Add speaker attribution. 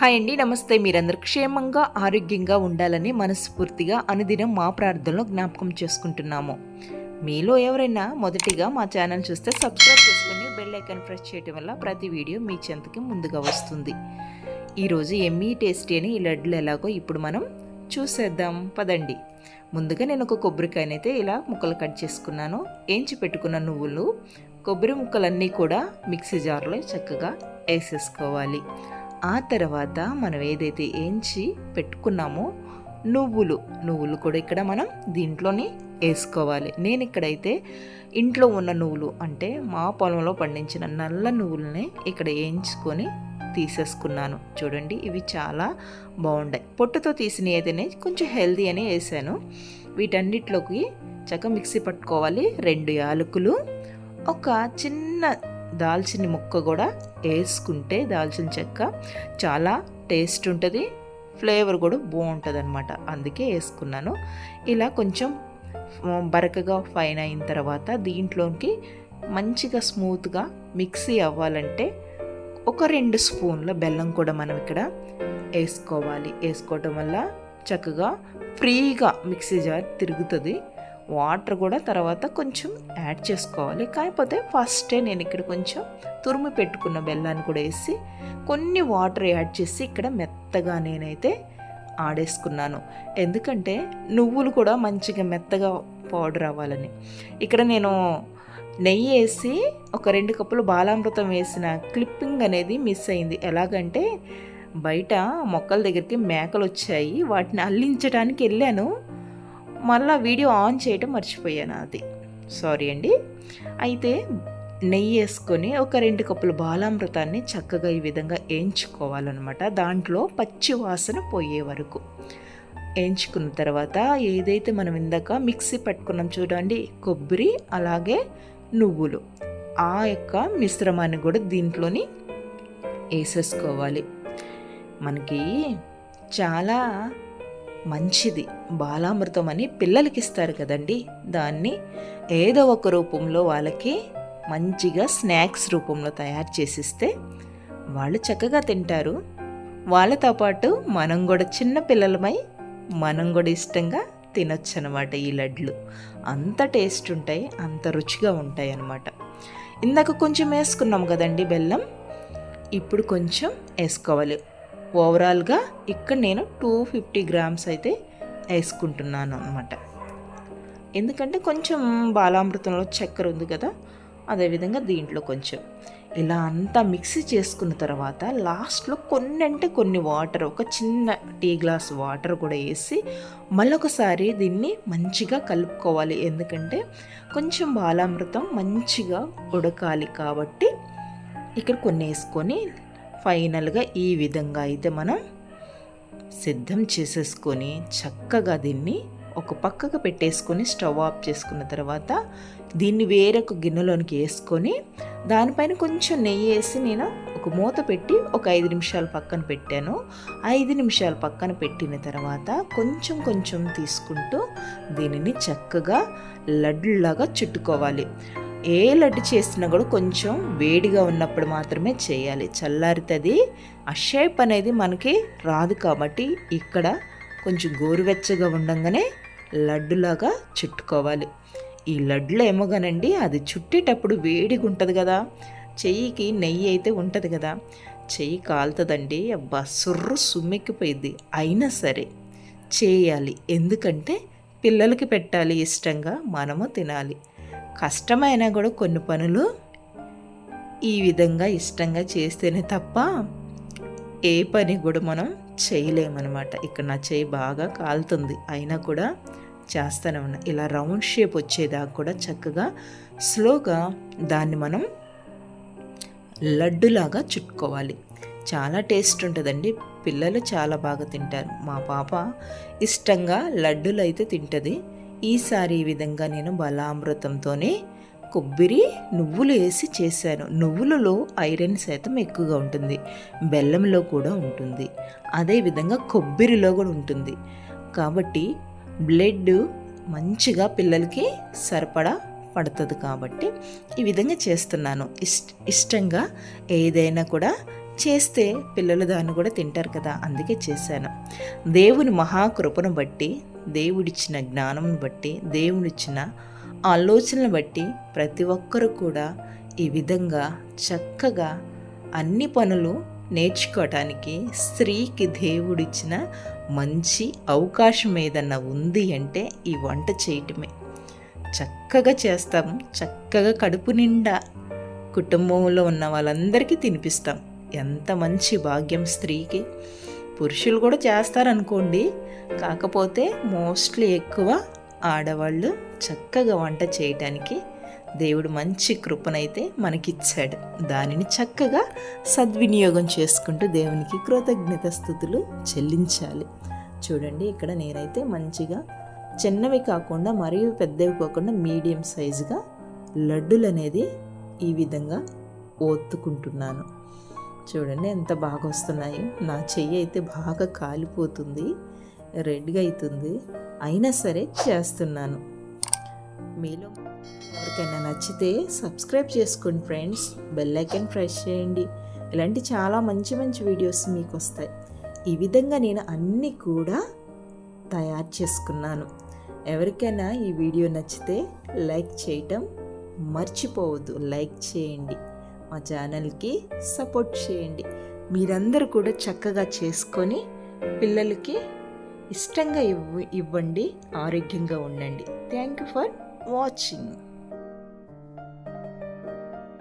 Speaker 1: Hi అండి నమస్తే. మీరందరూ క్షేమంగా ఆరోగ్యంగా ఉండాలని మనస్ఫూర్తిగా అనుదినం మా ప్రార్థనలో జ్ఞాపకం చేసుకుంటున్నాము. మీలో ఎవరైనా మొదటిగా మా ఛానల్ చూస్తే సబ్స్క్రైబ్ చేసుకుని బెల్ ఐకాన్ ప్రెస్ చేయడం వల్ల ప్రతి వీడియో మీ చెంతకి ముందుగా వస్తుంది. ఈరోజు ఎమ్మీ టేస్టీ అని ఈ లడ్లు ఎలాగో ఇప్పుడు మనం చూసేద్దాం. పదండి. ముందుగా నేను ఒక కొబ్బరికాయనైతే ఇలా ముక్కలు కట్ చేసుకున్నాను. ఏంచి పెట్టుకున్న నువ్వులు కొబ్బరి ముక్కలన్నీ కూడా మిక్సీ జార్లో చక్కగా వేసేసుకోవాలి. ఆ తర్వాత మనం ఏదైతే ఏంచి పెట్టుకున్నామో నువ్వులు. నువ్వులు కూడా ఇక్కడ మనం దీంట్లోని వేసుకోవాలి. నేను ఇక్కడైతే ఇంట్లో ఉన్న నువ్వులు అంటే మా పొలంలో పండించిన నల్ల నువ్వులనే ఇక్కడ వేయించుకొని తీసేసుకున్నాను. చూడండి ఇవి చాలా బాగుంటాయి. పొట్టుతో తీసిన ఏదైనా కొంచెం హెల్దీ అని వేసాను. వీటన్నిటిలోకి చక్కగా మిక్సీ పట్టుకోవాలి. రెండు యాలకులు ఒక చిన్న దాల్చిన ముక్క కూడా వేసుకుంటే దాల్చిన చెక్క చాలా టేస్ట్ ఉంటుంది ఫ్లేవర్ కూడా బాగుంటుంది అనమాట అందుకే వేసుకున్నాను. ఇలా కొంచెం బరకగా ఫైన్ అయిన తర్వాత దీంట్లోకి మంచిగా స్మూత్గా మిక్సీ అవ్వాలంటే ఒక రెండు స్పూన్ల బెల్లం కూడా మనం ఇక్కడ వేసుకోవాలి. వేసుకోవటం వల్ల చక్కగా ఫ్రీగా మిక్సీ జార్ తిరుగుతుంది. వాటర్ కూడా తర్వాత కొంచెం యాడ్ చేసుకోవాలి. కాకపోతే ఫస్టే నేను ఇక్కడ కొంచెం తురుము పెట్టుకున్న బెల్లాన్ని కూడా వేసి కొన్ని వాటర్ యాడ్ చేసి ఇక్కడ మెత్తగా నేనైతే ఆడేసుకున్నాను. ఎందుకంటే నువ్వులు కూడా మంచిగా మెత్తగా పౌడర్ అవ్వాలని. ఇక్కడ నేను నెయ్యి వేసి ఒక రెండు కప్పులు బాలామృతం వేసిన క్లిప్పింగ్ అనేది మిస్ అయింది. ఎలాగంటే బయట మొక్కల దగ్గరికి మేకలు వచ్చాయి. వాటిని అల్లించడానికి వెళ్ళాను. మళ్ళీ వీడియో ఆన్ చేయటం మర్చిపోయాను అది. సారీ అండి. అయితే నెయ్యి వేసుకొని ఒక రెండు కప్పుల బాలామృతాన్ని చక్కగా ఈ విధంగా వేయించుకోవాలన్నమాట దాంట్లో పచ్చి వాసన పోయే వరకు. వేయించుకున్న తర్వాత ఏదైతే మనం ఇందాక మిక్సీ పెట్టుకున్నాం చూడండి కొబ్బరి అలాగే నువ్వులు. ఆ యొక్క మిశ్రమాన్ని కూడా దీంట్లోని వేసేసుకోవాలి. మనకి చాలా మంచిది. బాలామృతం అని పిల్లలకి ఇస్తారు కదండి. దాన్ని ఏదో ఒక రూపంలో వాళ్ళకి మంచిగా స్నాక్స్ రూపంలో తయారు చేసిస్తే వాళ్ళు చక్కగా తింటారు. వాళ్ళతో పాటు మనం కూడా చిన్న పిల్లలమై మనం కూడా ఇష్టంగా తినొచ్చు అనమాట ఈ లడ్లు. అంత టేస్ట్ ఉంటాయి అంత రుచిగా ఉంటాయి అన్నమాట. ఇందాక కొంచెం వేసుకున్నాం కదండి బెల్లం. ఇప్పుడు కొంచెం వేసుకోవాలి. ఓవరాల్గా ఇక్కడ నేను టూ ఫిఫ్టీ గ్రామ్స్ అయితే వేసుకుంటున్నాను అనమాట ఎందుకంటే కొంచెం బాలామృతంలో చక్కెర ఉంది కదా అదేవిధంగా దీంట్లో కొంచెం. ఇలా అంతా మిక్సీ చేసుకున్న తర్వాత లాస్ట్లో కొన్ని అంటే కొన్ని వాటర్ ఒక చిన్న టీ గ్లాస్ వాటర్ కూడా వేసి మళ్ళొకసారి దీన్ని మంచిగా కలుపుకోవాలి. ఎందుకంటే కొంచెం బాలామృతం మంచిగా ఉడకాలి కాబట్టి ఇక్కడ కొన్ని వేసుకొని ఫైనల్గా ఈ విధంగా అయితే మనం సిద్ధం చేసేసుకొని చక్కగా దీన్ని ఒక పక్కకు పెట్టేసుకొని స్టవ్ ఆఫ్ చేసుకున్న తర్వాత దీన్ని వేరొక గిన్నెలోనికి వేసుకొని దానిపైన కొంచెం నెయ్యి వేసి నేను ఒక మూత పెట్టి ఒక ఐదు నిమిషాలు పక్కన పెట్టాను. ఐదు నిమిషాలు పక్కన పెట్టిన తర్వాత కొంచెం కొంచెం తీసుకుంటూ దీనిని చక్కగా లడ్డులాగా చుట్టుకోవాలి. ఏ లడ్డు చేసినా కూడా కొంచెం వేడిగా ఉన్నప్పుడు మాత్రమే చేయాలి. చల్లారితది ఆ షేప్ అనేది మనకి రాదు కాబట్టి ఇక్కడ కొంచెం గోరువెచ్చగా ఉండగానే లడ్డులాగా చుట్టుకోవాలి. ఈ లడ్డులు ఏమోగానండి అది చుట్టేటప్పుడు వేడిగా ఉంటుంది కదా. చెయ్యికి నెయ్యి అయితే ఉంటుంది కదా. చెయ్యి కాలుతుందండి. అబ్బా సుర్రు సుమ్మెక్కిపోయింది అయినా సరే చేయాలి. ఎందుకంటే పిల్లలకి పెట్టాలి ఇష్టంగా మనము తినాలి. కష్టమైనా కూడా కొన్ని పనులు ఈ విధంగా ఇష్టంగా చేస్తేనే తప్ప ఏ పని కూడా మనం చేయలేమన్నమాట. ఇక్కడ నా చేయి బాగా కాలుతుంది. అయినా కూడా చేస్తూనే ఉన్నా. ఇలా రౌండ్ షేప్ వచ్చేదాకా కూడా చక్కగా స్లోగా దాన్ని మనం లడ్డులాగా చుట్టుకోవాలి. చాలా టేస్ట్ ఉంటుందండి. పిల్లలు చాలా బాగా తింటారు. మా పాప ఇష్టంగా లడ్డులు అయితే తింటుంది. ఈసారి ఈ విధంగా నేను బలామృతంతోనే కొబ్బరి నువ్వులు వేసి చేశాను. నువ్వులలో ఐరన్ శాతం ఎక్కువగా ఉంటుంది. బెల్లంలో కూడా ఉంటుంది. అదేవిధంగా కొబ్బరిలో కూడా ఉంటుంది. కాబట్టి బ్లడ్ మంచిగా పిల్లలకి సరిపడా పడుతుంది కాబట్టి ఈ విధంగా చేస్తున్నాను. ఇష్ట ఇష్టంగా ఏదైనా కూడా చేస్తే పిల్లలు దాన్ని కూడా తింటారు కదా అందుకే చేశాను. దేవుని మహాకృపను బట్టి దేవుడిచ్చిన జ్ఞానంను బట్టి దేవుడిచ్చిన ఆలోచనలు బట్టి ప్రతి ఒక్కరూ కూడా ఈ విధంగా చక్కగా అన్ని పనులు నేర్చుకోవటానికి స్త్రీకి దేవుడిచ్చిన మంచి అవకాశం ఏదన్నా ఉంది అంటే ఈ వంట చేయటమే. చక్కగా చేస్తాం చక్కగా కడుపు నిండా కుటుంబంలో ఉన్న వాళ్ళందరికీ తినిపిస్తాం. ఎంత మంచి భాగ్యం స్త్రీకి. పురుషులు కూడా చేస్తారనుకోండి. కాకపోతే మోస్ట్లీ ఎక్కువ ఆడవాళ్ళు చక్కగా వంట చేయటానికి దేవుడు మంచి కృపనైతే మనకిచ్చాడు. దానిని చక్కగా సద్వినియోగం చేసుకుంటూ దేవునికి కృతజ్ఞత స్థుతులు చెల్లించాలి. చూడండి ఇక్కడ నేనైతే మంచిగా చిన్నవి కాకుండా మరియు పెద్దవి కాకుండా మీడియం సైజుగా లడ్డులు అనేది ఈ విధంగా ఒత్తుకుంటున్నాను చూడండి ఎంత బాగా వస్తున్నాయో. నా చెయ్యి అయితే బాగా కాలిపోతుంది రెడ్గా అవుతుంది. అయినా సరే చేస్తున్నాను. మీలో ఎవరికైనా నచ్చితే సబ్స్క్రైబ్ చేసుకోండి ఫ్రెండ్స్. బెల్ ఐకన్ ప్రెస్ చేయండి. ఇలాంటి చాలా మంచి మంచి వీడియోస్ మీకు వస్తాయి. ఈ విధంగా నేను అన్నీ కూడా తయారు చేసుకున్నాను. ఎవరికైనా ఈ వీడియో నచ్చితే లైక్ చేయటం మర్చిపోవద్దు. లైక్ చేయండి. మా ఛానల్కి సపోర్ట్ చేయండి. మీరందరూ కూడా చక్కగా చేసుకొని పిల్లలకి ఇష్టంగా ఇవ్వ ఇవ్వండి ఆరోగ్యంగా ఉండండి. Thank you for watching